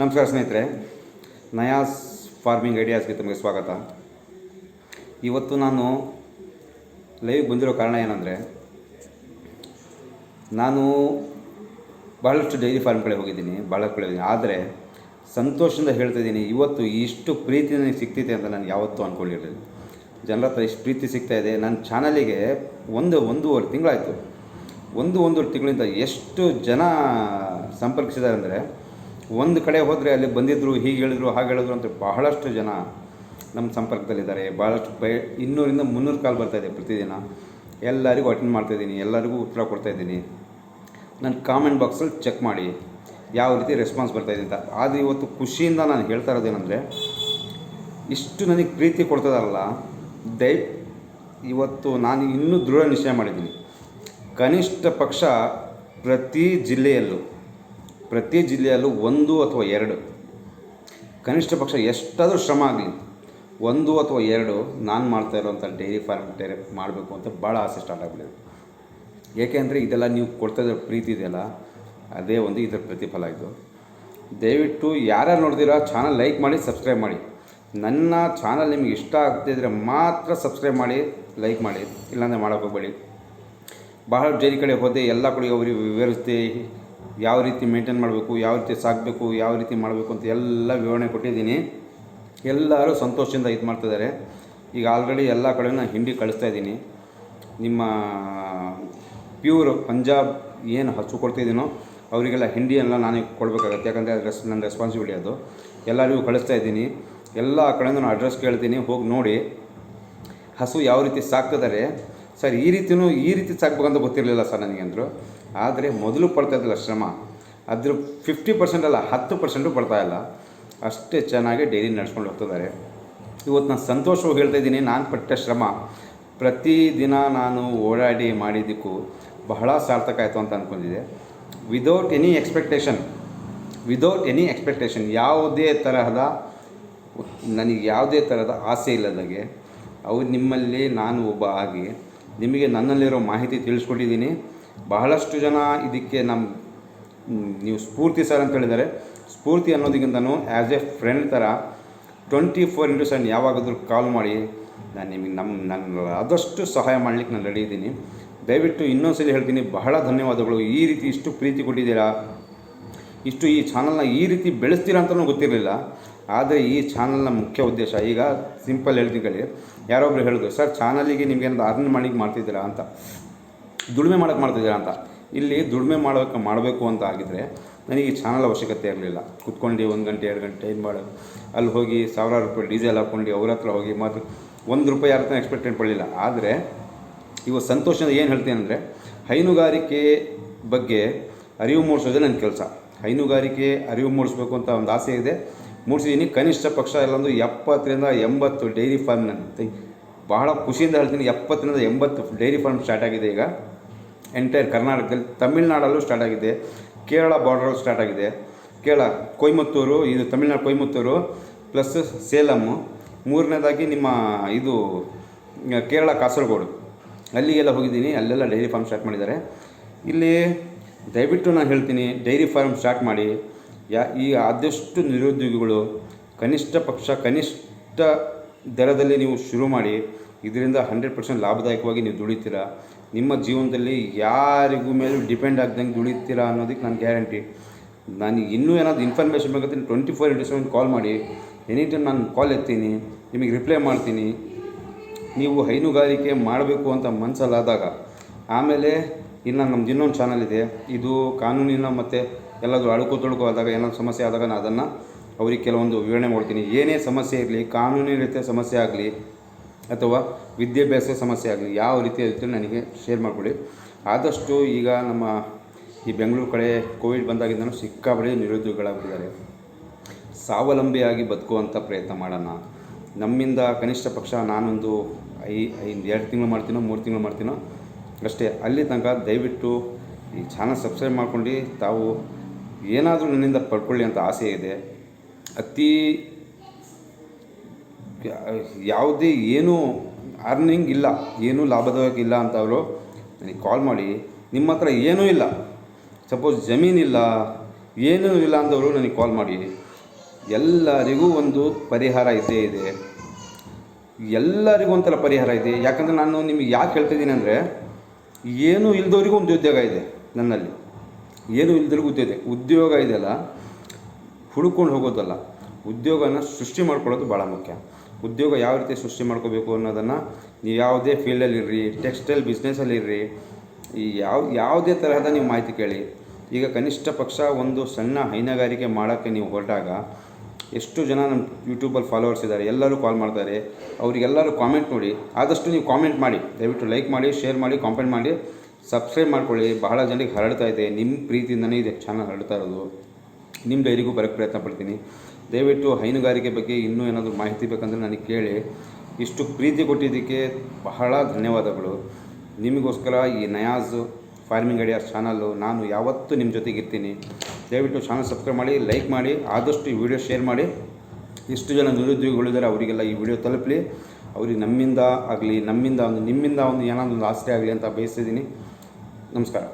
ನಮಸ್ಕಾರ ಸ್ನೇಹಿತರೆ, ನಯಾಸ್ ಫಾರ್ಮಿಂಗ್ ಐಡಿಯಾಸ್ಗೆ ತಮಗೆ ಸ್ವಾಗತ. ಇವತ್ತು ನಾನು ಲೈವ್ ಬಂದಿರೋ ಕಾರಣ ಏನಂದರೆ, ನಾನು ಭಾಳಷ್ಟು ಡೈರಿ ಫಾರ್ಮ್ ಹೋಗಿದ್ದೀನಿ, ಬಹಳಷ್ಟು ಕಡೆ ಆದರೆ, ಸಂತೋಷದಿಂದ ಹೇಳ್ತಾ ಇದ್ದೀನಿ, ಇವತ್ತು ಇಷ್ಟು ಪ್ರೀತಿ ನನಗೆ ಸಿಗ್ತಿದೆ ಅಂತ ನಾನು ಯಾವತ್ತೂ ಅಂದ್ಕೊಂಡಿರಲಿಲ್ಲ ಜನರ ಹತ್ರ ಇಷ್ಟು ಪ್ರೀತಿ ಸಿಗ್ತಾ ಇದೆ. ನನ್ನ ಚಾನಲಿಗೆ ಒಂದು, ಒಂದೂವರೆ ತಿಂಗಳಾಯಿತು. ಒಂದು, ಒಂದೂವರೆ ತಿಂಗಳಿಂದ ಎಷ್ಟು ಜನ ಸಂಪರ್ಕಿಸಿದ್ದಾರೆ ಅಂದರೆ ಒಂದು ಕಡೆ ಹೋದರೆ ಅಲ್ಲಿ ಬಂದಿದ್ದರು ಹೀಗೆ ಹೇಳಿದ್ರು, ಹಾಗೆ ಹೇಳಿದ್ರು ಅಂತ ಬಹಳಷ್ಟು ಜನ ನಮ್ಮ ಸಂಪರ್ಕದಲ್ಲಿದ್ದಾರೆ. ಭಾಳಷ್ಟು ಬೈ, ಇನ್ನೂರಿಂದ ಮುನ್ನೂರು ಕಾಲ್ ಬರ್ತಾಯಿದೆ ಪ್ರತಿದಿನ. ಎಲ್ಲರಿಗೂ ಅಟೆಂಡ್ ಮಾಡ್ತಾಯಿದ್ದೀನಿ ಎಲ್ಲರಿಗೂ ಉತ್ತರ ಕೊಡ್ತಾಯಿದ್ದೀನಿ ನನ್ನ ಕಾಮೆಂಟ್ ಬಾಕ್ಸಲ್ಲಿ ಚೆಕ್ ಮಾಡಿ, ಯಾವ ರೀತಿ ರೆಸ್ಪಾನ್ಸ್ ಬರ್ತಾಯಿದೆ ಅಂತ. ಆದರೆ ಇವತ್ತು ಖುಷಿಯಿಂದ ನಾನು ಹೇಳ್ತಾ ಇರೋದೇನೆಂದರೆ ಇಷ್ಟು ನನಗೆ ಪ್ರೀತಿ ಕೊಡ್ತದಲ್ಲ ದಯ, ಇವತ್ತು ನಾನು ಇನ್ನೂ ದೃಢ ನಿಶ್ಚಯ ಮಾಡಿದ್ದೀನಿ. ಕನಿಷ್ಠ ಪಕ್ಷ ಪ್ರತಿ ಜಿಲ್ಲೆಯಲ್ಲೂ ಪ್ರತಿ ಜಿಲ್ಲೆಯಲ್ಲೂ ಒಂದು ಅಥವಾ ಎರಡು. ಕನಿಷ್ಠ ಪಕ್ಷ ಎಷ್ಟಾದರೂ ಶ್ರಮ ಆಗಲಿ, ಒಂದು ಅಥವಾ ಎರಡು ನಾನು ಮಾಡ್ತಾ ಇರೋವಂಥ ಡೈರಿ ಫಾರ್ಮ್ ಡೈರೆಕ್ಟ್ ಮಾಡಬೇಕು ಅಂತ ಭಾಳ ಆಸೆ ಸ್ಟಾರ್ಟ್ ಆಗಿಬಿಟ್ಟಿದೆ. ಏಕೆಂದರೆ ಇದೆಲ್ಲ ನೀವು ಕೊಡ್ತಾ ಪ್ರೀತಿ ಇದೆಯಲ್ಲ, ಅದೇ ಒಂದು ಇದರ ಪ್ರತಿಫಲ ಇದು. ದಯವಿಟ್ಟು ಯಾರ್ಯಾರು ನೋಡ್ತೀರಾ ಚಾನಲ್ ಲೈಕ್ ಮಾಡಿ ಸಬ್ಸ್ಕ್ರೈಬ್ ಮಾಡಿ. ನನ್ನ ಚಾನಲ್ ನಿಮಗೆ ಇಷ್ಟ ಆಗ್ತಿದ್ರೆ ಮಾತ್ರ ಸಬ್ಸ್ಕ್ರೈಬ್ ಮಾಡಿ ಲೈಕ್ ಮಾಡಿ. ಇಲ್ಲಾಂದರೆ ಮಾಡೋಕ್ಕೆ ಹೋಗಬೇಡಿ. ಬಹಳ ಡೈರಿ ಕಡೆ ಹೋದೆ, ಎಲ್ಲ ಕಡೆ ಅವರಿಗೆ ವಿವರಿಸ್ದೆ ಯಾವ ರೀತಿ ಮೇಂಟೈನ್ ಮಾಡಬೇಕು, ಯಾವ ರೀತಿ ಸಾಕಬೇಕು, ಯಾವ ರೀತಿ ಮಾಡಬೇಕು ಅಂತ ಎಲ್ಲ ವಿವರಣೆ ಕೊಟ್ಟಿದ್ದೀನಿ. ಎಲ್ಲರೂ ಸಂತೋಷದಿಂದ ಇದು ಮಾಡ್ತಿದ್ದಾರೆ ಈಗ ಆಲ್ರೆಡಿ ಎಲ್ಲ ಕಡೆ ನಾನು ಹಿಂಡಿ ಕಳಿಸ್ತಾ ಇದ್ದೀನಿ. ನಿಮ್ಮ ಪ್ಯೂರ್ ಪಂಜಾಬ್ ಏನು ಹಸು ಕೊಡ್ತಿದ್ದೀನೋ ಅವರಿಗೆಲ್ಲ ಹಿಂಡಿ ಎಲ್ಲ ನಾನೇ ಕೊಡಬೇಕಾಗತ್ತೆ. ಯಾಕಂದರೆ ಅದು ರೆಸ್ ನನ್ನ ರೆಸ್ಪಾನ್ಸಿಬಿಲಿಟಿ ಅದು. ಎಲ್ಲರಿಗೂ ಕಳಿಸ್ತಾ ಇದ್ದೀನಿ. ಎಲ್ಲ ಕಡೆಯಿಂದ ನಾನು ಅಡ್ರೆಸ್ ಕೇಳ್ತೀನಿ. ಹೋಗಿ ನೋಡಿ. ಹಸು ಯಾವ ರೀತಿ ಸಾಕ್ತಿದ್ದಾರೆ. ಸರ್, ಈ ರೀತಿಯೂ ಈ ರೀತಿ ಸಾಕ್ಬೇಕಂತ ಗೊತ್ತಿರಲಿಲ್ಲ ಸರ್ ನನಗೆ ಅಂದರು. ಆದರೆ ಮೊದಲು ಪಡ್ತಾ ಇದ್ದಿಲ್ಲ ಶ್ರಮ, ಅದ್ರ ಫಿಫ್ಟಿ ಪರ್ಸೆಂಟ್ ಅಲ್ಲ, ಹತ್ತು ಪರ್ಸೆಂಟು ಇಲ್ಲ. ಅಷ್ಟೇ ಚೆನ್ನಾಗಿ ಡೈಲಿ ನಡ್ಸ್ಕೊಂಡು ಹೋಗ್ತಿದ್ದಾರೆ. ಇವತ್ತು ನಾನು ಸಂತೋಷವಾಗಿ ಹೇಳ್ತಾ ಇದ್ದೀನಿ, ನಾನು ಪಟ್ಟ ಶ್ರಮ. ಪ್ರತಿದಿನ ನಾನು ಓಡಾಡಿ ಮಾಡಿದ್ದಕ್ಕೂ ಬಹಳ ಸಾರ್ಥಕ ಆಯಿತು ಅಂತ ಅಂದ್ಕೊಂಡಿದ್ದೆ without any expectation without any expectation ಯಾವುದೇ ತರಹದ ನನಗೆ ಯಾವುದೇ ಥರದ ಆಸೆ ಇಲ್ಲದಾಗೆ, ಅವ್ರು ನಿಮ್ಮಲ್ಲಿ ನಾನು ಒಬ್ಬ ಆಗಿ ನಿಮಗೆ ನನ್ನಲ್ಲಿರೋ ಮಾಹಿತಿ ತಿಳಿಸ್ಕೊಟ್ಟಿದ್ದೀನಿ. ಬಹಳಷ್ಟು ಜನ ಇದಕ್ಕೆ ನಮ್ಮ ನೀವು ಸ್ಫೂರ್ತಿ ಸರ್ ಅಂತ ಹೇಳಿದ್ದಾರೆ. ಸ್ಫೂರ್ತಿ ಅನ್ನೋದಕ್ಕಿಂತನೂ ಆ್ಯಸ್ ಎ ಫ್ರೆಂಡ್ ಥರ ಟ್ವೆಂಟಿ ಫೋರ್ ಇಂಟು ಸೆವೆನ್ ಯಾವಾಗಾದರೂ ಕಾಲ್ ಮಾಡಿ, ನಾನು ನಿಮಗೆ ನಮ್ಮ ನನ್ನ ಆದಷ್ಟು ಸಹಾಯ ಮಾಡಲಿಕ್ಕೆ ನಾನು ರೆಡಿ ಇದ್ದೀನಿ. ದಯವಿಟ್ಟು ಇನ್ನೊಂದು ಸಲ ಹೇಳ್ತೀನಿ, ಬಹಳ ಧನ್ಯವಾದಗಳು. ಈ ರೀತಿ ಇಷ್ಟು ಪ್ರೀತಿ ಕೊಟ್ಟಿದ್ದೀರಾ? ಇಷ್ಟು ಈ ಚಾನಲ್ನ ಈ ರೀತಿ ಬೆಳೆಸ್ತೀರಾ ಅಂತಲೂ ಗೊತ್ತಿರಲಿಲ್ಲ. ಆದರೆ ಈ ಚಾನಲ್ನ ಮುಖ್ಯ ಉದ್ದೇಶ, ಈಗ ಸಿಂಪಲ್ ಹೇಳ್ತೀನಿ ಕೇಳಿ. ಯಾರೊಬ್ರು ಹೇಳಿದ್ರು, ಸರ್, ಚಾನಲಿಗೆ ನಿಮಗೆ ಏನಾದ್ರು ಅರ್ನ್ ಮಾಡಿ ಮಾಡ್ತಿದ್ದೀರಾ ಅಂತ, ದುಡಿಮೆ ಮಾಡೋಕೆ ಮಾಡ್ತಿದ್ದೀರಾ ಅಂತ. ಇಲ್ಲಿ ದುಡಿಮೆ ಮಾಡೋಕೆ ಮಾಡಬೇಕು ಅಂತ ಆಗಿದ್ದರೆ ನನಗೆ ಈ ಚಾನಲ್ ಅವಶ್ಯಕತೆ ಇರಲಿಲ್ಲ. ಕುತ್ಕೊಂಡು ಒಂದು ಗಂಟೆ, ಎರಡು ಗಂಟೆ, ಏನು ಮಾಡೋದು ಅಲ್ಲಿ ಹೋಗಿ ಸಾವಿರಾರು ರೂಪಾಯಿ ಡೀಸೆಲ್ ಹಾಕ್ಕೊಂಡು ಅವ್ರ ಹತ್ರ ಹೋಗಿ ಮತ್ತು ಒಂದು ರೂಪಾಯಿ ಯಾರ ಹತ್ರ ಎಕ್ಸ್ಪೆಕ್ಟ್ ಆದರೆ ಇವು ಸಂತೋಷದಿಂದ ಏನು ಹೇಳ್ತೀನಿ ಅಂದರೆ, ಹೈನುಗಾರಿಕೆ ಬಗ್ಗೆ ಅರಿವು ಮೂಡಿಸೋದೇ ನನ್ನ ಕೆಲಸ. ಹೈನುಗಾರಿಕೆ ಅರಿವು ಮೂಡಿಸ್ಬೇಕು ಅಂತ ಒಂದು ಆಸೆ ಇದೆ. ಮೂಡಿಸಿದ್ದೀನಿ ಕನಿಷ್ಠ ಪಕ್ಷ ಎಲ್ಲೊಂದು ಎಪ್ಪತ್ತರಿಂದ ಎಂಬತ್ತು ಡೈರಿ ಫಾರ್ಮ್ ಬಹಳ ಖುಷಿಯಿಂದ ಹೇಳ್ತೀನಿ. ಎಪ್ಪತ್ತರಿಂದ ಎಂಬತ್ತು ಡೈರಿ ಫಾರ್ಮ್ ಸ್ಟಾರ್ಟ್ ಆಗಿದೆ ಈಗ. ಎಂಟೈರ್ ಕರ್ನಾಟಕದಲ್ಲಿ, ತಮಿಳ್ನಾಡಲ್ಲೂ ಸ್ಟಾರ್ಟ್ ಆಗಿದೆ. ಕೇರಳ ಬಾರ್ಡ್ರಲ್ಲೂ ಸ್ಟಾರ್ಟ್ ಆಗಿದೆ. ಕೇರಳ, ಕೊಯಮತ್ತೂರು, ಇದು ತಮಿಳ್ನಾಡು ಕೊಯಮತ್ತೂರು ಪ್ಲಸ್ ಸೇಲಮ್ಮು ಮೂರನೇದಾಗಿ ನಿಮ್ಮ ಇದು, ಕೇರಳ ಕಾಸರಗೋಡು. ಅಲ್ಲಿಗೆಲ್ಲ ಹೋಗಿದ್ದೀನಿ. ಅಲ್ಲೆಲ್ಲ ಡೈರಿ ಫಾರ್ಮ್ ಸ್ಟಾರ್ಟ್ ಮಾಡಿದ್ದಾರೆ. ಇಲ್ಲಿ ದಯವಿಟ್ಟು ನಾನು ಹೇಳ್ತೀನಿ, ಡೈರಿ ಫಾರ್ಮ್ ಸ್ಟಾರ್ಟ್ ಮಾಡಿ. ಯಾ, ಈ ಆದಷ್ಟು ನಿರುದ್ಯೋಗಿಗಳು ಕನಿಷ್ಠ ಪಕ್ಷ, ಕನಿಷ್ಠ ದರದಲ್ಲಿ ನೀವು ಶುರು ಮಾಡಿ, ಇದರಿಂದ ಹಂಡ್ರೆಡ್ ಪರ್ಸೆಂಟ್ ಲಾಭದಾಯಕವಾಗಿ ನೀವು ದುಡಿತೀರಾ? ನಿಮ್ಮ ಜೀವನದಲ್ಲಿ ಯಾರಿಗೂ ಮೇಲೂ ಡಿಪೆಂಡ್ ಆಗ್ದಂಗೆ ದುಡಿತೀರಾ ಅನ್ನೋದಕ್ಕೆ ನಾನು ಗ್ಯಾರಂಟಿ ನಾನು ಇನ್ನೂ ಏನಾದರೂ ಇನ್ಫಾರ್ಮೇಷನ್ ಬೇಕಾದ್ರೆ twenty four into seven call ಮಾಡಿ. ಎನಿ ಟೈಮ್ ನಾನು ಕಾಲ್ ಎತ್ತೀನಿ, ನಿಮಗೆ ರಿಪ್ಲೈ ಮಾಡ್ತೀನಿ. ನೀವು ಹೈನುಗಾರಿಕೆ ಮಾಡಬೇಕು ಅಂತ ಮನಸ್ಸಲ್ಲಾದಾಗ ಆಮೇಲೆ ಇನ್ನು ನಮ್ದು ಇನ್ನೊಂದು ಚಾನಲ್ ಇದೆ. ಇದು ಕಾನೂನಿನ ಮತ್ತು ಎಲ್ಲಾದರೂ ಅಳುಕು ತುಳುಕು ಆದಾಗ, ಏನಾದರೂ ಸಮಸ್ಯೆ ಆದಾಗ ನಾನು ಅದನ್ನು ಅವ್ರಿಗೆ ಕೆಲವೊಂದು ವಿವರಣೆ ಮಾಡ್ತೀನಿ. ಏನೇ ಸಮಸ್ಯೆ ಇರಲಿ ಕಾನೂನಿನ ರೀತಿಯ ಸಮಸ್ಯೆ ಆಗಲಿ ಅಥವಾ ವಿದ್ಯಾಭ್ಯಾಸ ಸಮಸ್ಯೆ ಆಗಲಿ, ಯಾವ ರೀತಿ ಇರುತ್ತೆ ನನಗೆ ಶೇರ್ ಮಾಡಿಕೊಳ್ಳಿ ಆದಷ್ಟು ಈಗ ನಮ್ಮ ಈ ಬೆಂಗಳೂರು ಕಡೆ ಕೋವಿಡ್ ಬಂದಾಗಿಂದನೂ ಸಿಕ್ಕಾಪಟ್ಟೆ ನಿರುದ್ಯೋಗಿಗಳಾಗಿದ್ದಾರೆ ಸ್ವಾವಲಂಬಿಯಾಗಿ ಬದುಕುವಂಥ ಪ್ರಯತ್ನ ಮಾಡೋಣ. ನಮ್ಮಿಂದ ಕನಿಷ್ಠ ಪಕ್ಷ ನಾನೊಂದು ಐ, ಐದು, ಎರಡು ತಿಂಗಳು ಮಾಡ್ತೀನೋ, ಮೂರು ತಿಂಗಳು ಮಾಡ್ತೀನೋ, ಅಷ್ಟೇ. ಅಲ್ಲಿ ತನಕ ದಯವಿಟ್ಟು ಈ ಚಾನಲ್ ಸಬ್ಸ್ಕ್ರೈಬ್ ಮಾಡ್ಕೊಂಡು ತಾವು ಏನಾದರೂ ನನ್ನಿಂದ ಪಡ್ಕೊಳ್ಳಿ ಅಂತ ಆಸೆ ಇದೆ. ಅತಿ ಯಾವುದೇ ಏನೂ ಅರ್ನಿಂಗ್ ಇಲ್ಲ, ಏನೂ ಲಾಭದಾಯಕ ಇಲ್ಲ ಅಂತ ಅವರು ನನಗೆ ಕಾಲ್ ಮಾಡಿ, ನಿಮ್ಮ ಹತ್ರ ಏನೂ ಇಲ್ಲ ಸಪೋಸ್ ಜಮೀನಿಲ್ಲ ಏನೂ ಇಲ್ಲ ಅಂತವರು ನನಗೆ ಕಾಲ್ ಮಾಡಿ. ಎಲ್ಲರಿಗೂ ಒಂದು ಪರಿಹಾರ ಇದ್ದೇ ಇದೆ. ಎಲ್ಲರಿಗೂ ಒಂಥರ ಪರಿಹಾರ ಇದೆ. ಯಾಕಂದರೆ ನಾನು ನಿಮಗೆ ಯಾಕೆ ಹೇಳ್ತಿದ್ದೀನಿ ಅಂದರೆ, ಏನೂ ಇಲ್ಲದವರಿಗೂ ಒಂದು ಉದ್ಯೋಗ ಇದೆ ನನ್ನಲ್ಲಿ. ಏನೂ ಇಲ್ದವ್ರಿಗೂ ಉದ್ಯೋಗ ಉದ್ಯೋಗ ಇದೆಯಲ್ಲ, ಹುಡುಕೊಂಡು ಹೋಗೋದಲ್ಲ. ಉದ್ಯೋಗನ ಸೃಷ್ಟಿ ಮಾಡ್ಕೊಳ್ಳೋದು ಭಾಳ ಮುಖ್ಯ. ಉದ್ಯೋಗ ಯಾವ ರೀತಿ ಸೃಷ್ಟಿ ಮಾಡ್ಕೋಬೇಕು ಅನ್ನೋದನ್ನು ನೀವು ಯಾವುದೇ ಫೀಲ್ಡಲ್ಲಿರ್ರಿ ಟೆಕ್ಸ್ಟೈಲ್ ಬಿಸ್ನೆಸ್ಸಲ್ಲಿರ್ರಿ ಈ ಯಾವ, ಯಾವುದೇ ತರಹದ ನೀವು ಮಾಹಿತಿ ಕೇಳಿ. ಈಗ ಕನಿಷ್ಠ ಪಕ್ಷ ಒಂದು ಸಣ್ಣ ಹೈನುಗಾರಿಕೆ ಮಾಡೋಕ್ಕೆ ನೀವು ಹೊರಟಾಗ ಎಷ್ಟು ಜನ ನಮ್ಮ ಯೂಟ್ಯೂಬಲ್ಲಿ ಫಾಲೋವರ್ಸ್ ಇದ್ದಾರೆ, ಎಲ್ಲರೂ ಕಾಲ್ ಮಾಡ್ತಾರೆ. ಅವರಿಗೆಲ್ಲರೂ ಕಾಮೆಂಟ್ ನೋಡಿ. ಆದಷ್ಟು ನೀವು ಕಾಮೆಂಟ್ ಮಾಡಿ. ದಯವಿಟ್ಟು ಲೈಕ್ ಮಾಡಿ, ಶೇರ್ ಮಾಡಿ ಕಾಮೆಂಟ್ ಮಾಡಿ. ಸಬ್ಸ್ಕ್ರೈಬ್ ಮಾಡ್ಕೊಳ್ಳಿ. ಬಹಳ ಜನರಿಗೆ ಹರಡ್ತಾ ಇದೆ. ನಿಮ್ಮ ಪ್ರೀತಿಯಿಂದನೇ ಇದೆ ಚಾನಲ್ ಹರಡ್ತಾ ಇರೋದು. ನಿಮ್ಮ ಡೈರಿಗೂ ಬರೋಕ್ಕೆ ಪ್ರಯತ್ನ ಪಡ್ತೀನಿ. ದಯವಿಟ್ಟು ಹೈನುಗಾರಿಕೆ ಬಗ್ಗೆ ಇನ್ನೂ ಏನಾದರೂ ಮಾಹಿತಿ ಬೇಕಂದರೆ ನನಗೆ ಕೇಳಿ. ಇಷ್ಟು ಪ್ರೀತಿ ಕೊಟ್ಟಿದ್ದಕ್ಕೆ ಬಹಳ ಧನ್ಯವಾದಗಳು. ನಿಮಗೋಸ್ಕರ ಈ ನಯಾಜ್ ಫಾರ್ಮಿಂಗ್ ಐಡಿಯಾಸ್ ಚಾನಲ್ಲು ನಾನು ಯಾವತ್ತೂ ನಿಮ್ಮ ಜೊತೆಗಿರ್ತೀನಿ ದಯವಿಟ್ಟು ಚಾನಲ್ ಸಬ್ಸ್ಕ್ರೈಬ್ ಮಾಡಿ, ಲೈಕ್ ಮಾಡಿ, ಆದಷ್ಟು ಈ ವಿಡಿಯೋ ಶೇರ್ ಮಾಡಿ. ಇಷ್ಟು ಜನ ನಿರುದ್ಯೋಗಿಗಳಿದ್ದಾರೆ ಅವರಿಗೆಲ್ಲ ಈ ವಿಡಿಯೋ ತಲುಪಲಿ. ಅವ್ರಿಗೆ ನಮ್ಮಿಂದ ಆಗಲಿ, ನಮ್ಮಿಂದ ಒಂದು, ನಿಮ್ಮಿಂದ ಒಂದು ಏನಾದ್ರು ಒಂದು ಆಸರೆ ಆಗಲಿ ಅಂತ ಬಯಸ್ತಿದ್ದೀನಿ ನಮಸ್ಕಾರ